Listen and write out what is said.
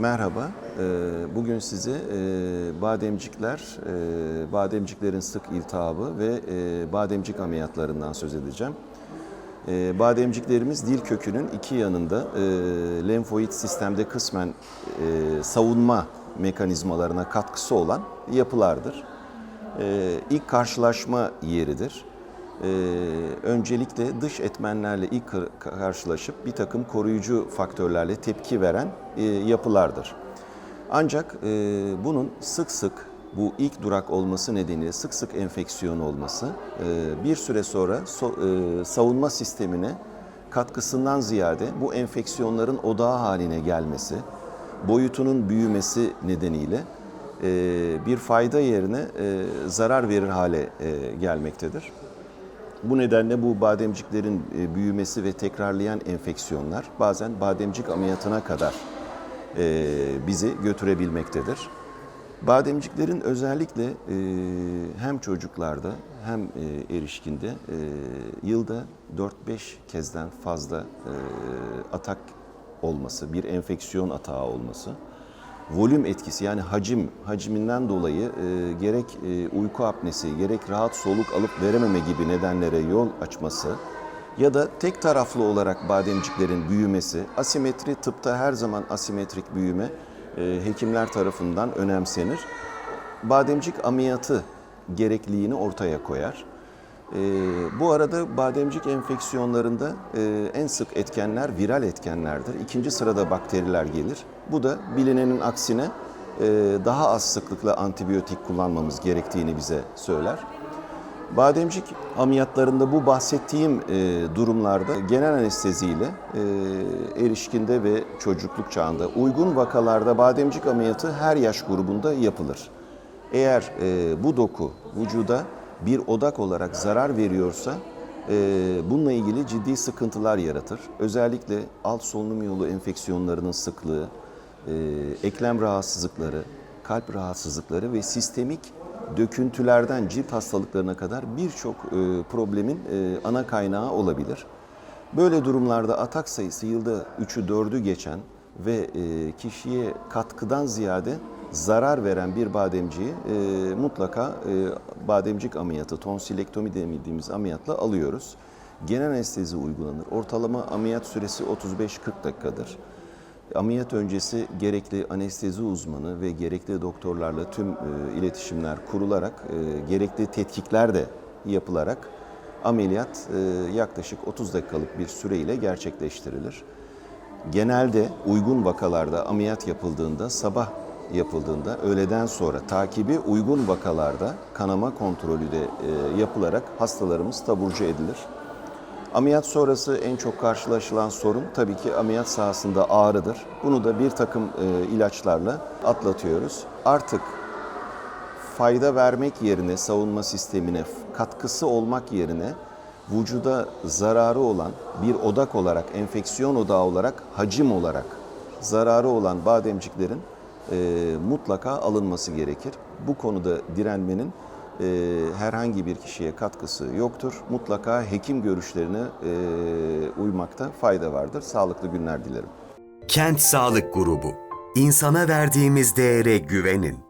Merhaba, Ee, bugün size bademcikler, e, bademciklerin sık iltihabı ve e, bademcik ameliyatlarından söz edeceğim. E, Bademciklerimiz dil kökünün iki yanında lenfoid sistemde kısmen savunma mekanizmalarına katkısı olan yapılardır. İlk karşılaşma yeridir. Ee, öncelikle dış etmenlerle ilk kar- karşılaşıp bir takım koruyucu faktörlerle tepki veren e, yapılardır. Ancak e, bunun sık sık bu ilk durak olması nedeniyle sık sık enfeksiyon olması e, bir süre sonra so- e, savunma sistemine katkısından ziyade bu enfeksiyonların odağı haline gelmesi, boyutunun büyümesi nedeniyle e, bir fayda yerine e, zarar verir hale e, gelmektedir. Bu nedenle bu bademciklerin e, büyümesi ve tekrarlayan enfeksiyonlar bazen bademcik ameliyatına kadar e, bizi götürebilmektedir. Bademciklerin özellikle e, hem çocuklarda hem erişkinde yılda 4-5 kezden fazla atak olması, bir enfeksiyon atağı olması, volüm etkisi yani hacim, hacminden dolayı e, gerek e, uyku apnesi, gerek rahat soluk alıp verememe gibi nedenlere yol açması ya da tek taraflı olarak bademciklerin büyümesi, asimetri tıpta her zaman asimetrik büyüme e, hekimler tarafından önemsenir. Bademcik ameliyatı gerekliliğini ortaya koyar. Ee, bu arada bademcik enfeksiyonlarında e, en sık etkenler viral etkenlerdir. İkinci sırada bakteriler gelir. Bu da bilinenin aksine e, daha az sıklıkla antibiyotik kullanmamız gerektiğini bize söyler. Bademcik ameliyatlarında bu bahsettiğim e, durumlarda genel anesteziyle e, erişkinde ve çocukluk çağında uygun vakalarda bademcik ameliyatı her yaş grubunda yapılır. Eğer e, bu doku vücuda bir odak olarak zarar veriyorsa e, bununla ilgili ciddi sıkıntılar yaratır. Özellikle alt solunum yolu enfeksiyonlarının sıklığı, e, eklem rahatsızlıkları, kalp rahatsızlıkları ve sistemik döküntülerden cilt hastalıklarına kadar birçok e, problemin e, ana kaynağı olabilir. Böyle durumlarda atak sayısı yılda 3'ü 4'ü geçen ve e, kişiye katkıdan ziyade zarar veren bir bademciyi e, mutlaka e, bademcik ameliyatı, tonsilektomi dediğimiz ameliyatla alıyoruz. Genel anestezi uygulanır. Ortalama ameliyat süresi 35-40 dakikadır. Ameliyat öncesi gerekli anestezi uzmanı ve gerekli doktorlarla tüm e, iletişimler kurularak, e, gerekli tetkikler de yapılarak ameliyat e, yaklaşık 30 dakikalık bir süreyle gerçekleştirilir. Genelde uygun vakalarda ameliyat yapıldığında sabah yapıldığında öğleden sonra takibi uygun vakalarda kanama kontrolü de e, yapılarak hastalarımız taburcu edilir. Ameliyat sonrası en çok karşılaşılan sorun tabii ki ameliyat sahasında ağrıdır. Bunu da bir takım e, ilaçlarla atlatıyoruz. Artık fayda vermek yerine savunma sistemine katkısı olmak yerine vücuda zararı olan bir odak olarak, enfeksiyon odağı olarak, hacim olarak zararı olan bademciklerin e, mutlaka alınması gerekir. Bu konuda direnmenin e, herhangi bir kişiye katkısı yoktur. Mutlaka hekim görüşlerine e, uymakta fayda vardır. Sağlıklı günler dilerim. Kent Sağlık Grubu. İnsana verdiğimiz değere güvenin.